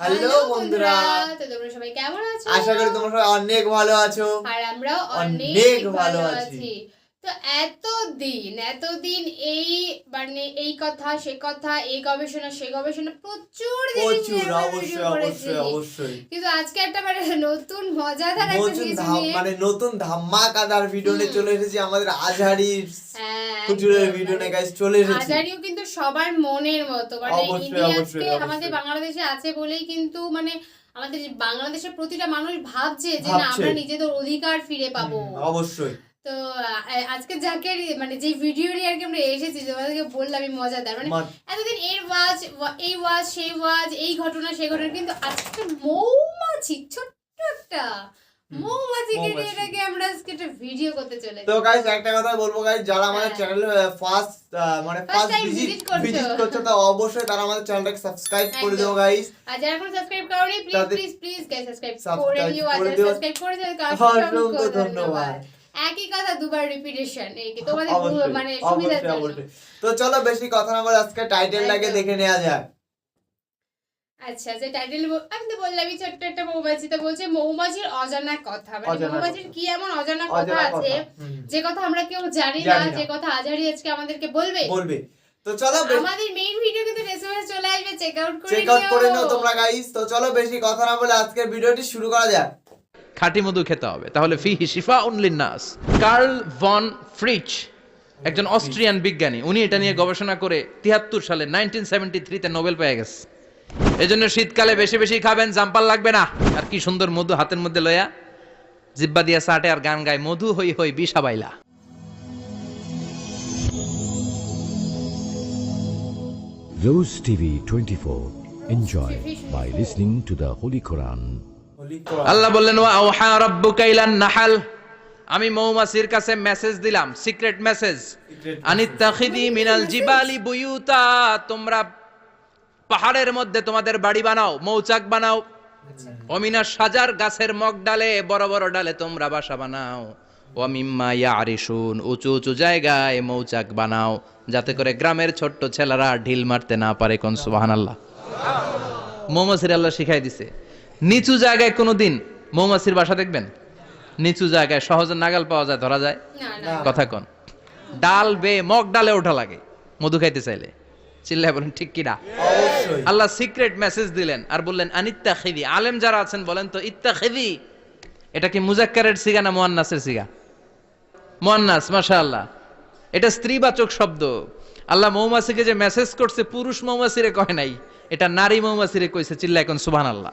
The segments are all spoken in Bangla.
হ্যালো বন্ধুরা। তো তোমরা সবাই কেমন আছো? আশা করি তোমরা সবাই অনেক ভালো আছো। আর আমরাও অনেক ভালো আছি। তো এতদিন এতদিন এই মানে এই কথা সে কথা এই গবেষণা সে গবেষণা প্রচুর কিন্তু আজকে একটা মানে নতুন মজাদার একটা মানে নতুন ধামাকাদার ভিডিও নিয়ে চলে এসেছি আমাদের আজহারির হ্যাঁ, ভিডিও মানে নিয়ে গাইস চলে এসেছি। কিন্তু সবার মনের মতো মানে। আমাদের বাংলাদেশে আছে বলেই কিন্তু মানে আমাদের বাংলাদেশের প্রতিটা মানুষ ভাবছে যে না আমরা নিজেদের অধিকার ফিরে পাবো। অবশ্যই। তো আজকে যাকে মানে যে ভিডিও নিয়ে আর কি আমরা এসেছি তোমাদেরকে বললাম এই মজাদার মানে এতদিন এর ওয়াজ এই ওয়াজ সেই ওয়াজ এই ঘটনা সেই ঘটনা কিন্তু আজকে মৌমাছি ছোট্ট একটা মৌমাছিকে নিয়ে মৌমাছি। এটাকে আমরা আজকে একটা ভিডিও করতে চলে তো গাইস একটা কথা বলব গাইস যারা আমাদের হ্যাঁ। ফার্স্ট মানে ফার্স্ট time ভিজিট ভিজিট করছ তো অবশ্যই তারা আমাদের চ্যানেলটাকে সাবস্ক্রাইব করে। গাইস আর যারা এখন সাবস্ক্রাইব করোনি please please please guys subscribe করে দিও আর করে দিও। সাবস্ক্রাইব করেছে তাদেরকে অসংখ্য অসংখ্য ধন্যবাদ। একই কথা দুবার রিপিটেশন এই কি তোমাদের অবশ্যই মানে তো চলো বেশি কথা না বলে আজকে টাইটেলটাকে দেখে নেওয়া যাক। আচ্ছা যে টাইটেল আমি তো বললামই ছোট্ট একটা মৌমাছি তো বলছে মৌমাছির অজানা কথা। মানে মৌমাছির কি এমন অজানা কথা আছে যে কথা আমরা কেউ জানি না যে কথা আজারি আজকে আমাদেরকে বলবে? বলবে। তো চলো আমাদের মেইন ভিডিও কিন্তু এসএমএস চলে আসবে চেক আউট করে চেক আউট করে নাও তোমরা গাইস তো চলো বেশি কথা না বলে আজকের ভিডিওটি শুরু করা যাক। খাঁটি মধু খেতে হবে। তাহলে ফিহি শিফা উনলিন্নাস কার্ল ভন ফ্রিচ একজন অস্ট্রিয়ান বিজ্ঞানী উনি এটা নিয়ে গবেষণা করে তিয়াত্তর সালে নাইনটিন সেভেন্টি থ্রিতে নোবেল পেয়ে গেছে। এই জন্য শীতকালে বেশি বেশি খাবেন জাম্পাল লাগবে না। আর কি সুন্দর মধু হাতের মধ্যে লয়া। জিব্বা দিয়া সাটে আর গান গায় মধু হই হই বিষা বাইলা। Rose TV 24. Enjoy by listening to the Holy Quran. আল্লাহ বললেন ওয়া আওহা রাব্বুকা ইলান নাহাল। আমি মৌমাছির কাছে মেসেজ দিলাম সিক্রেট মেসেজ আনিত্তাখিদি মিনাল জিবালি বুয়ুতা। তোমরা পাহাড়ের মধ্যে তোমাদের বাড়ি বানাও মৌচাক বানাও। অমিনা সাজার গাছের মগ ডালে বড় বড় ডালে তোমরা বাসা বানাও। ওয়ামিম্মা ইয়ারিসুন উঁচু উঁচু জায়গায় মৌচাক বানাও যাতে করে গ্রামের ছোট্ট ছেলেরা ঢিল মারতে না পারে কোন সুবহানাল্লাহ। মৌমাছির আল্লাহ শিখাই দিছে। নিচু জায়গায় কোনোদিন মৌমাছির বাসা দেখবেন? নিচু জায়গায় সহজে নাগাল পাওয়া যায় ধরা যায়। কথা কন। ডাল বে মগ ডালে ওঠা লাগে মধু খাইতে চাইলে। চিল্লায় বলেন ঠিক কিনা আল্লাহ সিক্রেট মেসেজ দিলেন আর বললেন আনিত্তা খেদি আলেম যারা আছেন বলেন তো ইত্তা খেদি এটা কি মুজাক্কারের সিগা না মোয়ান্নাসের সিগা? মোয়ান্নাস মাশাআল্লাহ। এটা স্ত্রীবাচক শব্দ। আল্লাহ মৌমাছিকে যে মেসেজ করছে পুরুষ মৌমাছিরে কয় নাই এটা নারী মৌমাছিরে কইছে চিল্লা এখন সুবহানাল্লাহ।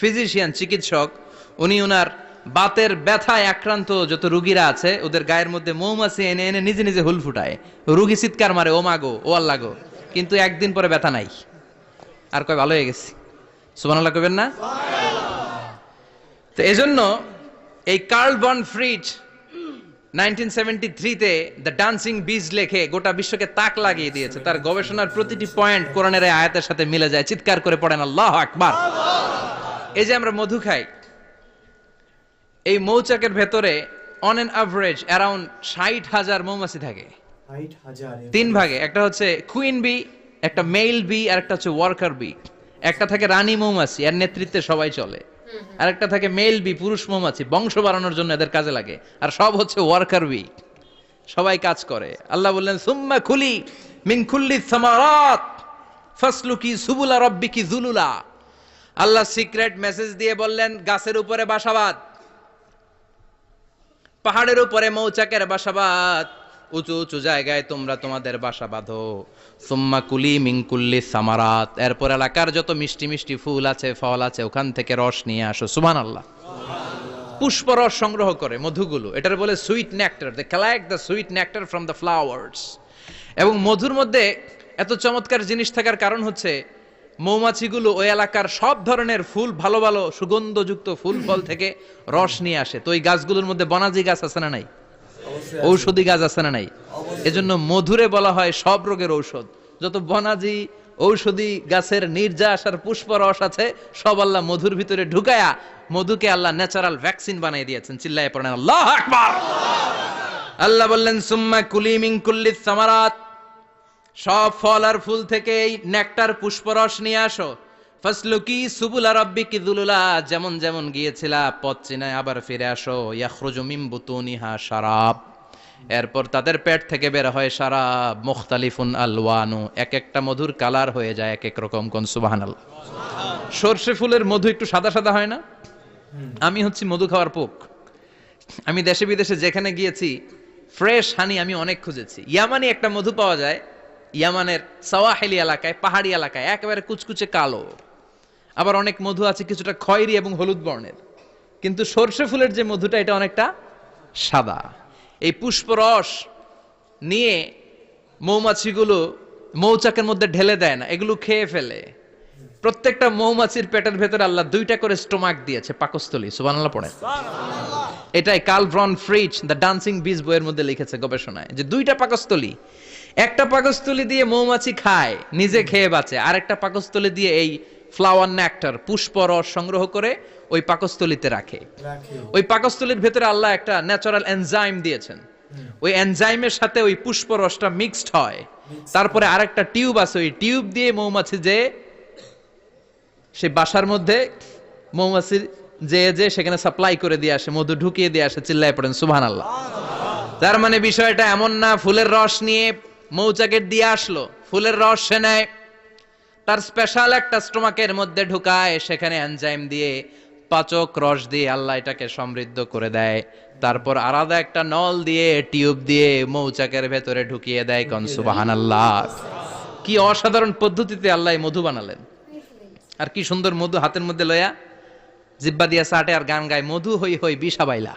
ফিজিশিয়ান চিকিৎসক, উনি ওনার বাতের ব্যথায় আক্রান্ত যত রুগীরা আছে, ওদের গায়ের মধ্যে মৌমাছি এনে এনে নিজে নিজে হুল ফুটায়। রুগী চিৎকার মারে, ও মাগো ও আল্লাহ গো। কিন্তু একদিন পরে ব্যথা নাই। আর কয়, ভালো হয়ে গেছি। সুবহানাল্লাহ কইবেন না? তো এজন্য এই Karl von Frisch nineteen seventy থ্রিতে দ্য ডান্সিং বিজ লেখে গোটা বিশ্বকে তাক লাগিয়ে দিয়েছে। তার গবেষণার প্রতিটি পয়েন্ট কোরআনের আয়াতের সাথে মিলে যায়। চিৎকার করে পড়েন, আল্লাহ আকবার। এই যে আমরা মধু খাই এই মৌচাকের ভেতরে অন এন অ্যাভারেজ অ্যারাউন্ড ষাট হাজার মৌমাছি থাকে। তিন ভাগে একটা হচ্ছে কুইন বি একটা মেল বি আর একটা হচ্ছে ওয়ার্কার বি একটা থাকে রানী মৌমাছি এর নেতৃত্বে সবাই চলে। আর একটা থাকে মেল বি পুরুষ মৌমাছি বংশ বাড়ানোর জন্য এদের কাজে লাগে। আর সব হচ্ছে ওয়ার্কার বি সবাই কাজ করে। আল্লাহ বললেন সুম্মা খুলি মিন খুল্লি সামারাত ফাসলুকি সুবুলা রব্বিকি জুলুলা। আল্লাহ সিক্রেট মেসেজ দিয়ে বললেন, গাছের উপরে বাসাবাদ, পাহাড়ের উপরে মৌচাকের বাসাবাদ, উঁচু উঁচু জায়গায় তোমরা তোমাদের বাসা বাঁধো সুম্মা কুলি মিঙ্কুল্লি সামারাত। এরপর এলাকার যত মিষ্টি মিষ্টি ফুল আছে, ফল আছে, ওখান থেকে রস নিয়ে আসো। সুবহান আল্লাহ পুষ্পরস সংগ্রহ করে মধুগুলো। এটার বলে sweet nectar they collect the sweet nectar from the flowers এবং মধুর মধ্যে এত চমৎকার জিনিস থাকার কারণ হচ্ছে মৌমাছিগুলো ওই এলাকার সব ধরনের ফুল ভালো ভালো সুগন্ধযুক্ত ফুল ফল থেকে রস নিয়ে আসে। তো ওই গাছগুলোর মধ্যে বনাজি গাছ আছে না নাই? ঔষধি গাছ আছে না নাই? এজন্য মধুরে বলা হয় সব রোগের ঔষধ। যত বনাজি ঔষধি গাছের নির্যাস আর পুষ্প রস আছে সব আল্লাহ মধুর ভিতরে ঢুকায়া মধুকে আল্লাহ ন্যাচারাল ভ্যাকসিন বানিয়ে দিয়েছেন। চিল্লায় পড়েন আল্লাহ আকবার! আল্লাহ বললেন সুম্মা কুলিমিং কুল্লি সামারাত। সব ফল আর ফুল থেকে এই নেকটার পুষ্পরস নিয়ে আসো। ফাসলুকি সুবুলা রাব্বিকি দুলুলা, যেমন যেমন গিয়েছিলা, পথ চিনায় আবার ফিরে আসো। ইয়াখরুজু মিন বুতুনিহা শারাব। এরপর তাদের পেট থেকে বের হয় শারাব, মুখতালিফুন আলওয়ানু। এক একটা মধুর কালার হয়ে যায় এক এক রকম কোন, সুবহানাল্লাহ। সর্ষে ফুলের মধু একটু সাদা সাদা হয় না? আমি হচ্ছি মধু খাওয়ার পোক। আমি দেশে বিদেশে যেখানে গিয়েছি, ফ্রেশ হানি আমি অনেক খুঁজেছি। ইয়ামানি একটা মধু পাওয়া যায় ইয়ামানের সাওয়াহেলি এলাকায় পাহাড়ি এলাকায় একেবারে কুচকুচে কালো। আবার অনেক মধু আছে কিছুটা খয়েরি এবং হলুদ বর্ণের। কিন্তু সর্ষে ফুলের যে মধুটা এটা অনেকটা সাদা। এই পুষ্পরস নিয়ে মৌমাছিগুলো মৌচাকের মধ্যে ঢেলে দেয় না এগুলো খেয়ে ফেলে। প্রত্যেকটা মৌমাছির পেটের ভেতরে আল্লাহ দুইটা করে স্টোমাক দিয়েছে পাকস্থলী সুবহানাল্লাহ পড়ে এটাই কার্ল ব্রন ফ্রিজ দ্য ডান্সিং বিজ বইয়ের মধ্যে লিখেছে গবেষণায় যে দুইটা পাকস্থলী একটা পাকস্থলী দিয়ে মৌমাছি খায় নিজে খেয়ে বাঁচে। আর একটা পাকস্থলী দিয়ে এই ফ্লাওয়ার নেক্টার পুষ্প রস সংগ্রহ করে ওই পাকস্থলীতে রাখে। ওই পাকস্থলীর ভেতরে আল্লাহ একটা ন্যাচারাল এনজাইম দিয়েছেন। ওই এনজাইমের সাথে ওই পুষ্প রসটা মিক্সড হয়। তারপরে আরেকটা টিউব আছে ওই টিউব দিয়ে মৌমাছি যে সে বাসার মধ্যে মৌমাছির যে যে সেখানে সাপ্লাই করে দিয়ে আসে মধু ঢুকিয়ে দিয়ে আসে চিল্লায় পড়েন সুবহান আল্লাহ তার মানে বিষয়টা এমন না ফুলের রস নিয়ে মৌচাকের দিয়ে আসলো, ফুলের রস সে নেয়। তার স্পেশাল একটা স্টোমাকের মধ্যে ঢুকায়, সেখানে এনজাইম দিয়ে পাচক রস দিয়ে আল্লাহ এটাকে সমৃদ্ধ করে দেয়। তারপর আলাদা একটা নল দিয়ে টিউব দিয়ে মৌচাকের ভেতরে ঢুকিয়ে দেয়, কন সুবাহান আল্লাহ কি অসাধারণ পদ্ধতিতে আল্লাহ মধু বানালেন। আর কি সুন্দর মধু হাতের মধ্যে লয়া, জিব্বা দিয়া সাটে আর গান গায়, মধু হই হই বিষা বাইলা।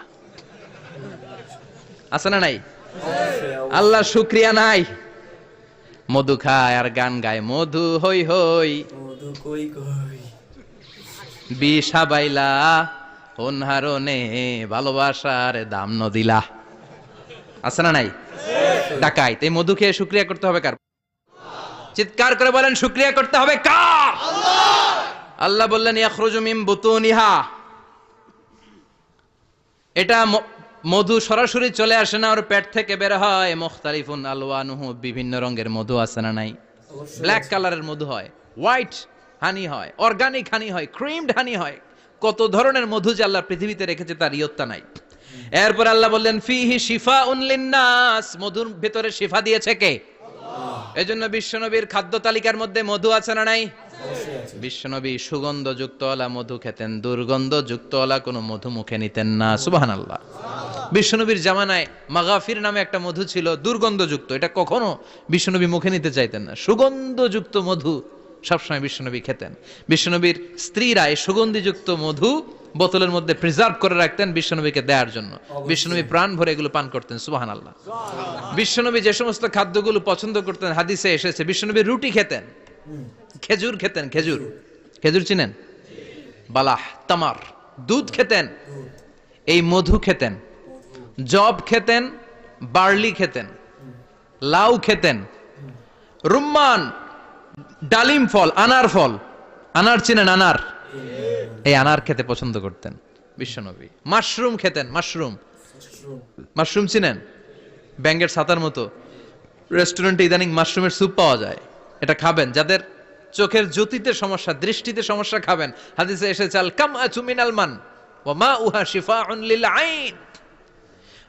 আছে না নাই? আল্লাহ শুক্রিয়া নাই। মধু খায় আর গান গায়। মধু হই হই। মধু কই কই? বিষা বাইলা অনহারণে ভালোবাসার দাম নদিলা আছে না নাই? ডাকাইত এই মধু খেয়ে শুক্রিয়া করতে হবে কার? চিৎকার করে বলেন শুক্রিয়া করতে হবে কার? আল্লাহ বললেন ইয়াখরুজু মিন বুতুনিহা। এটা মধু সরাসরি চলে আসে না ওর পেট থেকে বের হয়। মুখতালিফুন আলওয়ানুহু বিভিন্ন রঙের মধু আছে না নাই? ব্ল্যাক কালারের মধু হয়। হোয়াইট হানি হয় অর্গানিক হানি হয় ক্রিমড হানি হয়। কত ধরনের মধু যে আল্লাহ পৃথিবীতে রেখেছে তার ইয়ত্তা নাই। এরপর আল্লাহ বললেন ফিহি শিফা উনলিন্নাস মধুর ভেতরে শিফা দিয়েছে কে? এজন্য বিশ্বনবীর খাদ্য তালিকার মধ্যে মধু আছে না নাই? বিশ্বনবী সুগন্ধযুক্ত ওলা মধু খেতেন দুর্গন্ধযুক্ত ওলা কোনো মধু মুখে নিতেন না। সুবাহান আল্লাহ। বিশ্বনবীর জামানায় মাগাফির নামে একটা মধু ছিল দুর্গন্ধযুক্ত। এটা কখনো বিশ্বনবী মুখে নিতে চাইতেন না। সুগন্ধযুক্ত মধু সবসময় বিশ্বনবী খেতেন। বিশ্বনবীর স্ত্রীরা এই সুগন্ধিযুক্ত মধু বোতলের মধ্যে প্রিজার্ভ করে রাখতেন বিশ্বনবীকে দেওয়ার জন্য। বিশ্বনবী প্রাণ ভরে এগুলো পান করতেন সুবাহান আল্লাহ বিশ্বনবী যে সমস্ত খাদ্যগুলো পছন্দ করতেন হাদিসে এসেছে বিশ্বনবী রুটি খেতেন। খেজুর খেতেন খেজুর। খেজুর চিনেন? বালাহ তামার। দুধ খেতেন? এই মধু খেতেন। জব খেতেন, বার্লি খেতেন, লাউ খেতেন, রুম্মান, ডালিম ফল, আনার ফল, আনার চিনেন আনার। এই আনার খেতে পছন্দ করতেন বিশ্বনবী। মাশরুম খেতেন, মাশরুম। মাশরুম চিনেন? ব্যাঙ্গের ছাতার মতো। রেস্টুরেন্টে ইদানিং মাশরুমের স্যুপ পাওয়া যায়। এটা খাবেন। যাদের চোখের জ্যোতিতে সমস্যা, দৃষ্টিতে সমস্যা খাবেন। হাদিসে এসেছে, আল কাম আচু মিনাল মান, ওয়া মা উহা শিফাউন লিল আইন।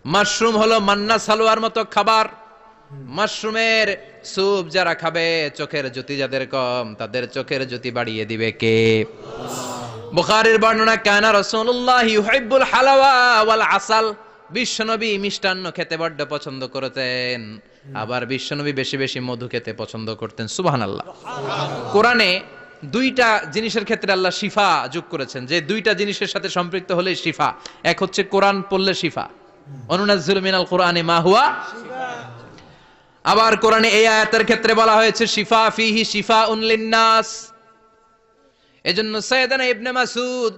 মাশরুম হলো মান্না সালোয়ার মতো খাবার। মাশরুমের স্যুপ যারা খাবে, চোখের জ্যোতি যাদের কম, তাদের চোখের জ্যোতি বাড়িয়ে দিবে কে? বুখারীর বর্ণনা, কানা রাসূলুল্লাহ ইউহিব্বুল হালাওয়া ওয়াল আসাল। বিশ্বনবী মিষ্টান্ন খেতে বড্ড পছন্দ করতেন। আবার বিশ্বনবী বেশি বেশি মধু খেতে পছন্দ করতেন। সুবহানাল্লাহ। কোরআনে দুইটা জিনিসের ক্ষেত্রে আল্লাহ শিফা যোগ করেছেন। যে দুইটা জিনিসের সাথে সম্পৃক্ত হলে শিফা। এক হচ্ছে কোরআন পড়লে শিফা। অনুনাজ্জিলু মিনাল কোরআনে মা হুয়া? আবার কোরআনে এই আয়াতের ক্ষেত্রে বলা হয়েছে, শিফা ফিহি শিফা উনলিন্নাস এজন্য ইবনে মাসুদ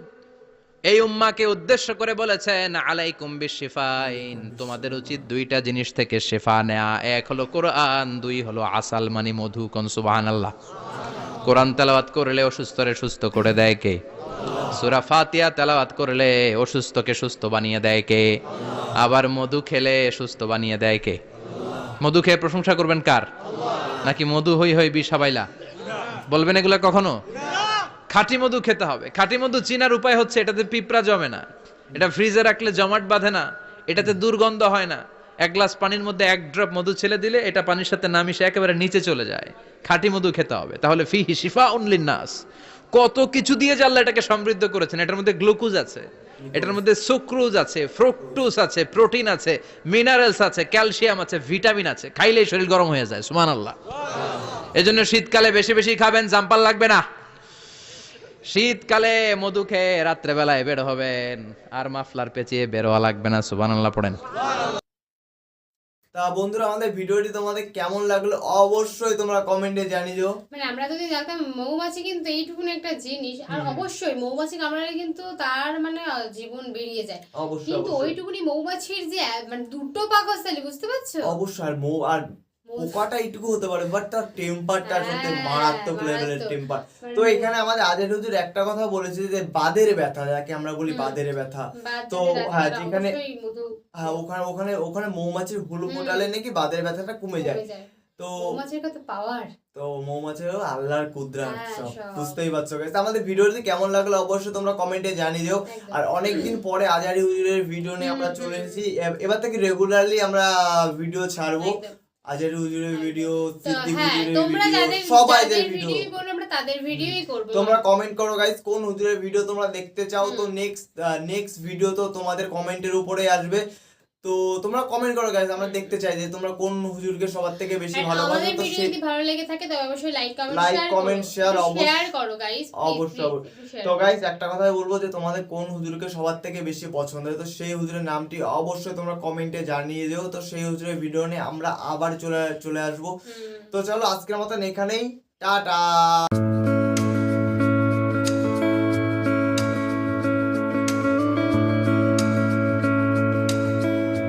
এই উম্মাকে উদ্দেশ্য করে বলেছেন, আলাইকুম বিশিফাইন, তোমাদের উচিত দুইটা জিনিস থেকে শেফা নেয়া। এক হলো কোরআন, দুই হলো আসাল মানি মধু কোন, সুবহানাল্লাহ। কোরআন তেলাওয়াত করলে অসুস্থরে সুস্থ করে দেয় কে? সূরা ফাতিহা তেলাওয়াত করলে অসুস্থকে সুস্থ বানিয়ে দেয় কে? আবার মধু খেলে সুস্থ বানিয়ে দেয় কে? মধু খেয়ে প্রশংসা করবেন কার? নাকি মধু হই হই বিষাবাইলা বলবেন এগুলো কখনো? খাঁটি মধু খেতে হবে। খাঁটি মধু চিনার উপায় হচ্ছে এটাতে পিঁপড়া জমে না। এটা ফ্রিজে রাখলে জমাট বাঁধে না। এটাতে দুর্গন্ধ হয় না। এক গ্লাস পানির মধ্যে এক ড্রপ মধু ছেলে দিলে এটা পানির সাথে না মিশে একেবারে নিচে চলে যায়। খাঁটি মধু খেতে হবে। তাহলে ফি শিফা উনলিন নাস কত কিছু দিয়ে যে আল্লাহ এটাকে সমৃদ্ধ করেছেন। এটার মধ্যে গ্লুকোজ আছে, এটার মধ্যে সুক্রোজ আছে, ফ্রুক্টোজ আছে, প্রোটিন আছে, মিনারেলস আছে, ক্যালসিয়াম আছে, ভিটামিন আছে। খাইলেই শরীর গরম হয়ে যায় সুমান আল্লাহ এজন্য শীতকালে বেশি বেশি খাবেন জাম্পাল লাগবে না। শীতকালে মধু খেয়ে রাত্রেবেলায় বের হবেন, আর মাফলার পেঁচিয়ে বেরোয়া লাগবে না সুবান আল্লাহ পড়েন। তা বন্ধুরা আমাদের ভিডিওটি তোমাদের কেমন লাগল অবশ্যই তোমরা কমেন্টে জানিও মানে আমরা যদি জানতাম মৌমাছি কিন্তু এইটুকুন একটা জিনিস আর অবশ্যই মৌমাছি কামড়ালে কিন্তু তার মানে জীবন বেরিয়ে যায়। অবশ্যই কিন্তু ওইটুকুনি মৌমাছির যে মানে দুটো পাকস্থলী বুঝতে পারছ? অবশ্যই আর মৌ আর পোকাটা এইটুকু হতে পারে বাট তার টেম্পারটা সত্যি হ্যাঁ, মারাত্মক মারাত্মক। লেভেলের টেম্পার মানে তো এখানে আমাদের আজের হুজুর একটা কথা বলেছে যে বাদের ব্যথা যাকে আমরা বলি বাদের ব্যথা। তো হ্যাঁ যেখানে হ্যাঁ ওখানে ওখানে ওখানে মৌমাছির হুলু ফোটালে নাকি বাদের ব্যথাটা কমে যায়। তো মৌমাছির কত পাওয়ার তো মৌমাছির আল্লাহর কুদরা হ্যাঁ, সব। বুঝতেই পারছ। তো আমাদের ভিডিওটি কেমন লাগল অবশ্যই তোমরা কমেন্টে জানিয়ে দিও। আর অনেকদিন পরে আজারি হুজুরের ভিডিও নিয়ে আমরা চলে এসেছি। এবার থেকে রেগুলারলি আমরা ভিডিও ছাড়বো। আজারি হুজুরের ভিডিও সিদ্দিক হ্যাঁ হুজুরের ভিডিও সবাইদের ভিডিও আমরা তাদের ভিডিওই করব। তোমরা কমেন্ট করো গাইস কোন হুজুরের ভিডিও তোমরা দেখতে চাও? তো নেক্সট নেক্সট ভিডিও তো তোমাদের কমেন্টের উপরে আসবে। তো তোমরা কমেন্ট করো গাইস আমরা দেখতে চাই যে তোমরা কোন হুজুরকে সবার থেকে বেশি ভালোবাসো। তো ভিডিও যদি ভালো লেগে থাকে তবে অবশ্যই like comment share comment, share অবশ্য- শেয়ার করো গাইস অবশ্যই অবশ্যই। তো গাইস একটা কথাই বলব যে তোমাদের কোন হুজুরকে সবার থেকে বেশি পছন্দ হয়? তো সেই হুজুরের নামটি অবশ্যই তোমরা কমেন্টে জানিয়ে দিও। তো সেই হুজুরের ভিডিও নিয়ে আমরা আবার চলে চলে আসব। তো চলো আজকের মতন এখানেই। টাটা!